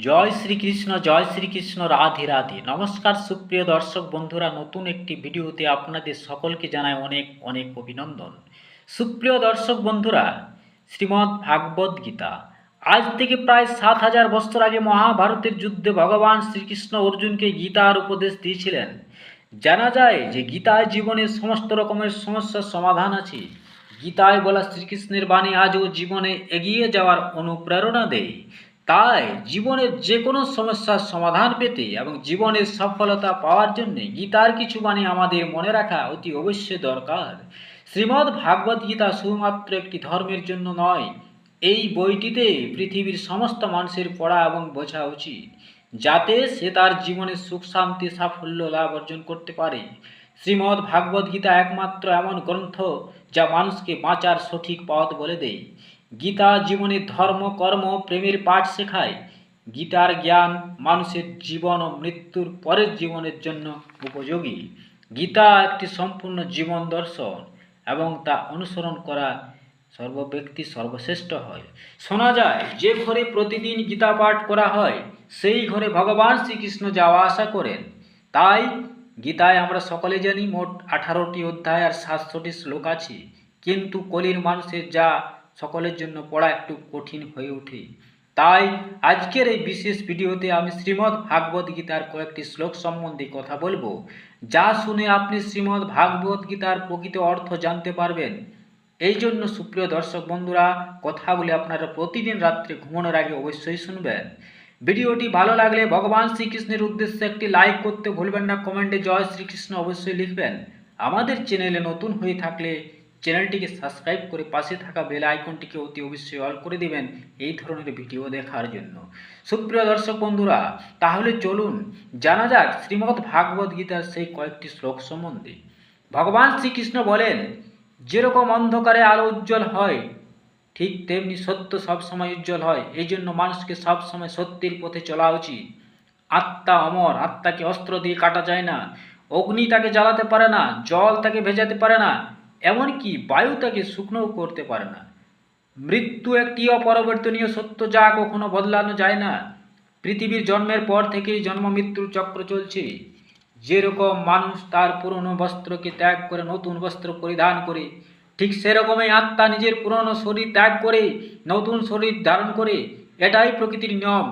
জয় শ্রীকৃষ্ণ জয় শ্রীকৃষ্ণ, রাধে রাধে। নমস্কার সুপ্রিয় দর্শক বন্ধুরা, নতুন একটি ভিডিওতে আপনাদের সকলকে জানায় অনেক অনেক অভিনন্দন। সুপ্রিয় দর্শক বন্ধুরা, শ্রীমদ্ ভাগবত গীতা। আজ থেকে প্রায় সাত হাজার বছর আগে মহাভারতের যুদ্ধে ভগবান শ্রীকৃষ্ণ অর্জুনকে গীতার উপদেশ দিয়েছিলেন। জানা যায় যে গীতায় জীবনের সমস্ত রকমের সমস্যার সমাধান আছে। গীতায় বলা শ্রীকৃষ্ণের বাণী আজও জীবনে এগিয়ে যাওয়ার অনুপ্রেরণা দেয়। তাই জীবনের যে কোনো সমস্যার সমাধান পেতে এবং জীবনের সফলতা পাওয়ার জন্য গীতার কিছু বাণী আমাদের মনে রাখা অতি অবশ্যই দরকার। শ্রীমদ্ ভাগবত গীতা শুধুমাত্র একটি ধর্মের জন্য নয়, এই বইটিতে পৃথিবীর সমস্ত মানুষের পড়া এবং বোঝা উচিত, যাতে সে তার জীবনে সুখ, শান্তি, সাফল্য, লাভ অর্জন করতে পারে। শ্রীমদ্ ভাগবত গীতা একমাত্র এমন গ্রন্থ যা মানুষকে বাঁচার সঠিক পথ বলে দেয়। গীতা জীবনের ধর্ম, কর্ম, প্রেমের পাঠ শেখায়। গীতার জ্ঞান মানুষের জীবন ও মৃত্যুর পরের জীবনের জন্য উপযোগী। গীতা একটি সম্পূর্ণ জীবন দর্শন এবং তা অনুসরণ করা সর্বব্যক্তি সর্বশ্রেষ্ঠ হয়। শোনা যায়, যে ঘরে প্রতিদিন গীতা পাঠ করা হয়, সেই ঘরে ভগবান শ্রীকৃষ্ণ যাওয়া আসা করেন। তাই গীতায় আমরা সকলে জানি, মোট আঠারোটি অধ্যায় আর সাতশোটি শ্লোক আছে। কিন্তু কলির মানুষের যা সকলের জন্য পড়া একটু কঠিন হয়ে ওঠে। তাই আজকের এই বিশেষ ভিডিওতে আমি শ্রীমদ্ ভাগবত গীতার কয়েকটি শ্লোক সম্বন্ধে কথা বলব, যা শুনে আপনি শ্রীমদ্ ভাগবত গীতার প্রকৃত অর্থ জানতে পারবেন। এই জন্য সুপ্রিয় দর্শক বন্ধুরা, কথাগুলি আপনারা প্রতিদিন রাত্রে ঘুমানোর আগে অবশ্যই শুনবেন। ভিডিওটি ভালো লাগলে ভগবান শ্রীকৃষ্ণের উদ্দেশ্যে একটি লাইক করতে ভুলবেন না, কমেন্টে জয় শ্রীকৃষ্ণ অবশ্যই লিখবেন। আমাদের চ্যানেলে নতুন হয়ে থাকলে চ্যানেলটিকে সাবস্ক্রাইব করে পাশে থাকা বেল আইকনটিকে অতি অবশ্যই অল করে দিবেন এই ধরনের ভিডিও দেখার জন্য। সুপ্রিয় দর্শক বন্ধুরা, তাহলে চলুন জানা যাক শ্রীমদ্ ভাগবত গীতার সেই কয়েকটি শ্লোক সম্বন্ধে। ভগবান শ্রীকৃষ্ণ বলেন, যেরকম অন্ধকারে আলো উজ্জ্বল হয়, ঠিক তেমনি সত্য সবসময় উজ্জ্বল হয়। এই জন্য মানুষকে সবসময় সত্যের পথে চলা উচিত। আত্মা অমর, আত্মাকে অস্ত্র দিয়ে কাটা যায় না। অগ্নি তাকে জ্বালাতে পারে না, জল তাকে ভেজাতে পারে না। এমনকি বায়ু তাকে শুকনোও করতে পারে না। মৃত্যু একটি অপরিবর্তনীয় সত্য যা কখনো বদলানো যায় না। পৃথিবীর জন্মের পর থেকেই জন্ম মৃত্যুর চক্র চলছে। যেরকম মানুষ তার পুরনো বস্ত্রকে ত্যাগ করে নতুন বস্ত্র পরিধান করে, ঠিক সেরকমই আত্মা নিজের পুরনো শরীর ত্যাগ করে, নতুন শরীর ধারণ করে, এটাই প্রকৃতির নিয়ম।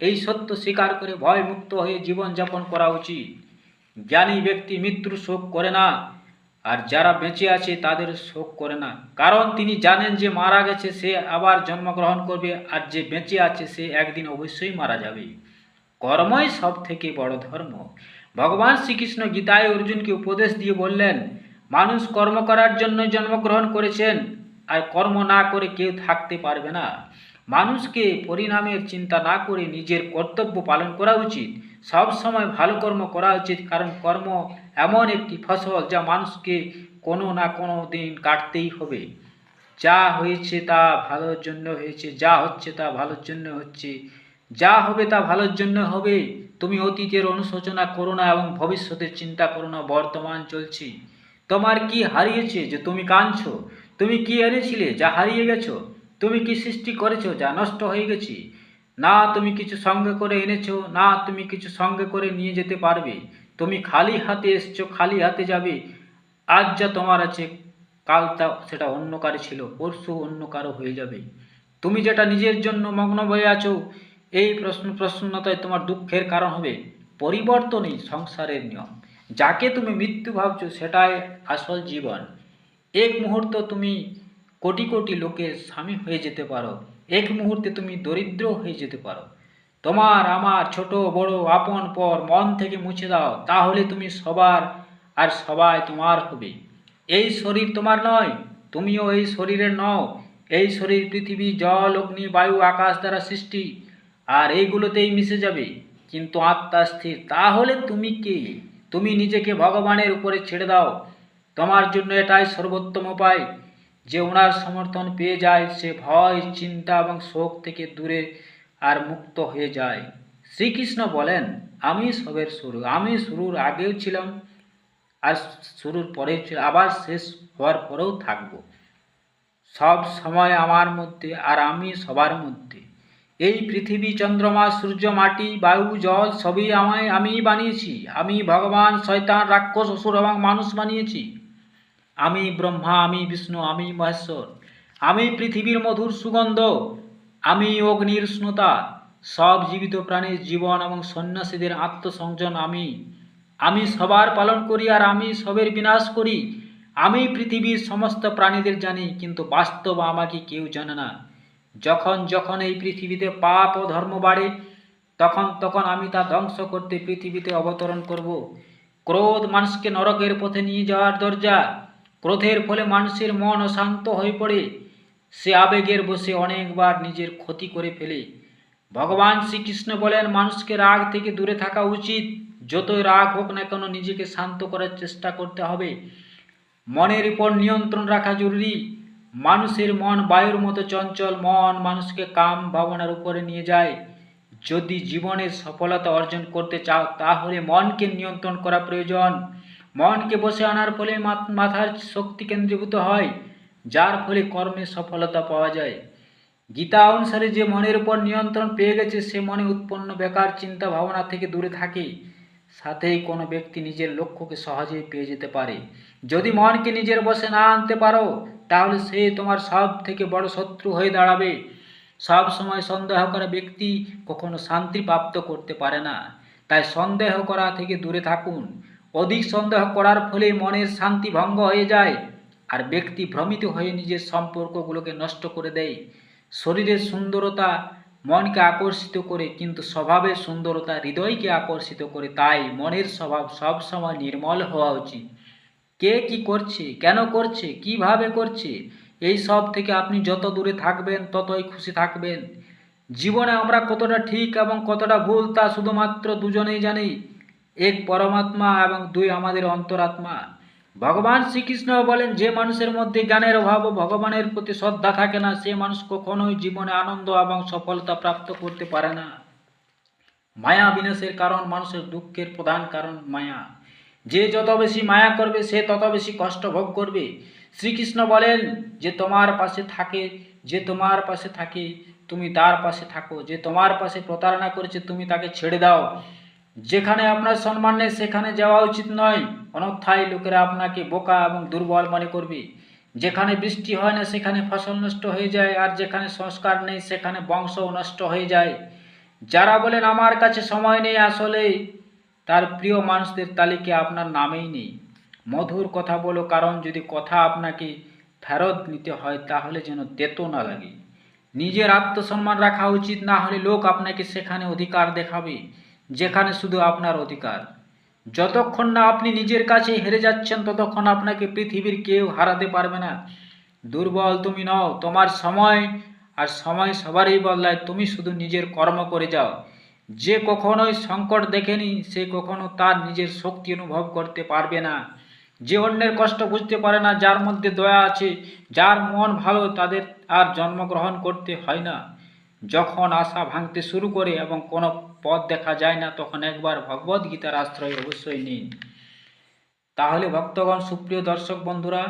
এই সত্য স্বীকার করে ভয় মুক্ত হয়ে জীবনযাপন করা উচিত। জ্ঞানী ব্যক্তি মৃত্যুর শোক করে না। আর যারা বেঁচে আছে তাদের শোক করে না। কারণ তিনি জানেন যে মারা গেছে, সে আবার জন্মগ্রহণ করবে, আর যে বেঁচে আছে, সে একদিন অবশ্যই মারা যাবে। কর্মই সব থেকে বড় ধর্ম। ভগবান শ্রীকৃষ্ণ গীতায় অর্জুনকে উপদেশ দিয়ে বললেন, মানুষ কর্ম করার জন্য জন্মগ্রহণ করেছেন, আর কর্ম না করে কেউ থাকতে পারবে না। মানুষকে পরিণামের চিন্তা না করে নিজের কর্তব্য পালন করা উচিত। সব সময় ভালো কর্ম করা উচিত, কারণ কর্ম এমন একটি ফসল যা মানুষকে কোনো না কোনো দিন কাটতেই হবে। যা হয়েছে তা ভালোর জন্য হয়েছে, যা হচ্ছে তা ভালোর জন্য হচ্ছে। যা হবে তা ভালোর জন্য হবে। তুমি অতীতের অনুশোচনা করো না এবং ভবিষ্যতের চিন্তা করো না, বর্তমান চলছি। তোমার কি হারিয়েছে যে তুমি কাঁদছো? তুমি কি এনেছিলে যা হারিয়ে গেছো? তুমি কি সৃষ্টি করেছ যা নষ্ট হয়ে গেছি? না তুমি কিছু সঙ্গে করে এনেছো, না তুমি কিছু সঙ্গে করে নিয়ে যেতে পারবে। তুমি খালি হাতে এসছো, খালি হাতে যাবে। আজ যা তোমার আছে, কাল তা সেটা অন্য কারও ছিল, পরশু অন্য কারও হয়ে যাবে। তুমি যেটা নিজের জন্য মগ্ন হয়ে আছো, এই প্রশ্ন প্রসন্নতায় তোমার দুঃখের কারণ হবে পরিবর্তনই সংসারের নিয়ম। যাকে তুমি মৃত্যু ভাবছ, সেটাই আসল জীবন। এক মুহূর্ত তুমি কোটি কোটি লোকের স্বামী হয়ে যেতে পারো। এক মুহূর্তে তুমি দরিদ্র হয়ে যেতে পারো। তোমার আমার ছোট, বড়, আপন পর মন থেকে মুছে দাও, তাহলে তুমি সবার আর সবাই তোমার হবে। এই শরীর তোমার নয়, তুমিও এই শরীরের নও। এই শরীর পৃথিবী, জল, অগ্নি, বায়ু, আকাশ দ্বারা সৃষ্টি, আর এইগুলোতেই মিশে যাবে। কিন্তু আত্মা স্থির, তাহলে তুমি কে? তুমি নিজেকে ভগবানের উপরে ছেড়ে দাও। তোমার জন্য এটাই সর্বোত্তম উপায়। যে ওনার সমর্থন পেয়ে যায়, সে ভয়, চিন্তা এবং শোক থেকে দূরে আর মুক্ত হয়ে যায়। শ্রীকৃষ্ণ বলেন, আমি সবের শুরু, আমি শুরুর আগেও ছিলাম, আর শুরুর পরেও ছিল আবার শেষ হওয়ার পরেও থাকব। সব সময় আমার মধ্যে আর আমি সবার মধ্যে। এই পৃথিবী, চন্দ্রমা, সূর্য, মাটি, বায়ু, জল, সবই আমায় আমিই বানিয়েছি। আমি ভগবান, শয়তান, রাক্ষস, অসুর এবং মানুষ বানিয়েছি। আমি ব্রহ্মা, আমি বিষ্ণু, আমি মহেশ্বর। আমি পৃথিবীর মধুর সুগন্ধ। আমি অগ্নির উষ্ণতা সব জীবিত প্রাণীর জীবন এবং সন্ন্যাসীদের আত্মসংযম আমি। আমি সবার পালন করি আর আমি সবের বিনাশ করি। আমি পৃথিবীর সমস্ত প্রাণীদের জানি, কিন্তু বাস্তব আমাকে কেউ জানে না। যখন যখন এই পৃথিবীতে পাপ ও ধর্ম বাড়ে, তখন তখন আমি তা ধ্বংস করতে পৃথিবীতে অবতরণ করব। ক্রোধ মানুষকে নরকের পথে নিয়ে যাওয়ার দরজা, ক্রোধের ফলে মানুষের মন অশান্ত হয়ে পড়ে। সে আবেগের বসে অনেকবার নিজের ক্ষতি করে ফেলে। ভগবান শ্রীকৃষ্ণ বলেন, মানুষকে রাগ থেকে দূরে থাকা উচিত। যতই রাগ হোক না কেন নিজেকে শান্ত করার চেষ্টা করতে হবে। মনের উপর নিয়ন্ত্রণ রাখা জরুরি। মানুষের মন বায়ুর মতো চঞ্চল, মন মানুষকে কাম ভাবনার উপরে নিয়ে যায়। যদি জীবনের সফলতা অর্জন করতে চাও, তাহলে মনকে নিয়ন্ত্রণ করা প্রয়োজন। মনকে বসে আনার ফলে মাথার শক্তি কেন্দ্রীভূত হয়। যার ফলে কর্মে সফলতা পাওয়া যায়। গীতা অনুসারে যে মনের উপর নিয়ন্ত্রণ পেয়ে গেছে, সে মনে উৎপন্ন বেকার চিন্তা ভাবনা থেকে দূরে থাকে। সাথেই কোনো ব্যক্তি নিজের লক্ষ্যকে সহজেই পেয়ে যেতে পারে। যদি মনকে নিজের বসে না আনতে পারো, তাহলে সে তোমার সব থেকে বড় শত্রু হয়ে দাঁড়াবে। সব সময় সন্দেহ করা ব্যক্তি কখনো শান্তি প্রাপ্ত করতে পারে না। তাই সন্দেহ করা থেকে দূরে থাকুন। অধিক সন্দেহ করার ফলে মনের শান্তি ভঙ্গ হয়ে যায়। আর ব্যক্তি ভ্রমিত হয়ে নিজের সম্পর্কগুলোকে নষ্ট করে দেয়। শরীরের সুন্দরতা মনকে আকর্ষিত করে, কিন্তু স্বভাবের সুন্দরতা হৃদয়কে আকর্ষিত করে, তাই মনের স্বভাব সবসময় নির্মল হওয়া উচিত। কে কি করছে, কেন করছে, কীভাবে করছে, এই সব থেকে আপনি যত দূরে থাকবেন, ততই খুশি থাকবেন। জীবনে আমরা কতটা ঠিক এবং কতটা ভুল তা শুধুমাত্র দুজনেই জানি। এক পরমাত্মা এবং দুই আমাদের অন্তরাত্মা। ভগবান শ্রীকৃষ্ণ বলেন, যে মানুষের মধ্যে জ্ঞানের অভাব ও ভগবানের প্রতি শ্রদ্ধা থাকে না, সে মানুষ কখনোই জীবনে আনন্দ এবং সফলতা প্রাপ্ত করতে পারে না। মায়া বিনাশের কারণ মানুষের দুঃখের প্রধান কারণ মায়া। যে যত বেশি মায়া করবে, সে তত বেশি কষ্ট ভোগ করবে। শ্রীকৃষ্ণ বলেন, যে তোমার পাশে থাকে, যে তোমার পাশে থাকে, তুমি তার পাশে থাকো। যে তোমার পাশে প্রতারণা করেছে, তুমি তাকে ছেড়ে দাও। যেখানে আপনার সম্মান নেই, সেখানে যাওয়া উচিত নয়। অনর্থায়ী লোকেরা আপনাকে বোকা এবং দুর্বল মনে করবে। যেখানে বৃষ্টি হয় না, সেখানে ফসল নষ্ট হয়ে যায়, আর যেখানে সংস্কার নেই, সেখানে বংশও নষ্ট হয়ে যায়। যারা বলেন, আমার কাছে সময় নেই, আসলে তার প্রিয় মানুষদের তালিকা আপনার নামেই নেই। মধুর কথা বলো, কারণ যদি কথা আপনাকে ফেরত নিতে হয়, তাহলে যেন তেতো না লাগে। নিজের আত্মসম্মান রাখা উচিত, না হলে লোক আপনাকে সেখানে অধিকার দেখাবে। যেখানে শুধু আপনার অধিকার। যতক্ষণ না আপনি নিজের কাছে হেরে যাচ্ছেন, ততক্ষণ আপনাকে পৃথিবীর কেউ হারাতে পারবে না। দুর্বল তুমি নও, তোমার সময় আর সময় সবারই বদলায়, তুমি শুধু নিজের কর্ম করে যাও। যে কখনোই সংকট দেখেনি, সে কখনো তার নিজের শক্তি অনুভব করতে পারবে না। যে অন্যের কষ্ট বুঝতে পারে না, যার মধ্যে দয়া আছে, যার মন ভালো, তাদের আর জন্মগ্রহণ করতে হয় না। যখন আশা ভাঙতে শুরু করে এবং কোনো পথ দেখা যায় না, তখন একবার ভগবদ গীতার আশ্রয় অবশ্যই নিন। তাহলে ভক্তগণ, সুপ্রিয় দর্শক বন্ধুরা,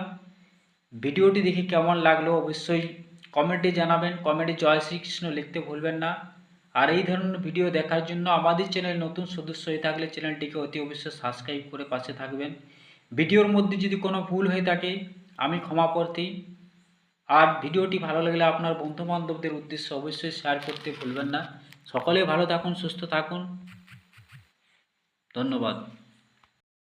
ভিডিওটি দেখে কেমন লাগল অবশ্যই কমেন্টে জানাবেন। কমেন্টে জয় শ্রীকৃষ্ণ লিখতে ভুলবেন না। আর এই ধরনের ভিডিও দেখার জন্য আমাদের চ্যানেল নতুন সদস্য হয়ে থাকলে চ্যানেলটিকে অতি অবশ্যই সাবস্ক্রাইব করে পাশে থাকবেন। ভিডিওর মধ্যে যদি কোনো ভুল হয়ে থাকে, আমি ক্ষমা প্রার্থী। আর ভিডিওটি ভালো লাগলে আপনার বন্ধু বান্ধবদের উদ্দেশ্যে অবশ্যই শেয়ার করতে ভুলবেন না। সকলে ভালো থাকুন সুস্থ থাকুন। ধন্যবাদ।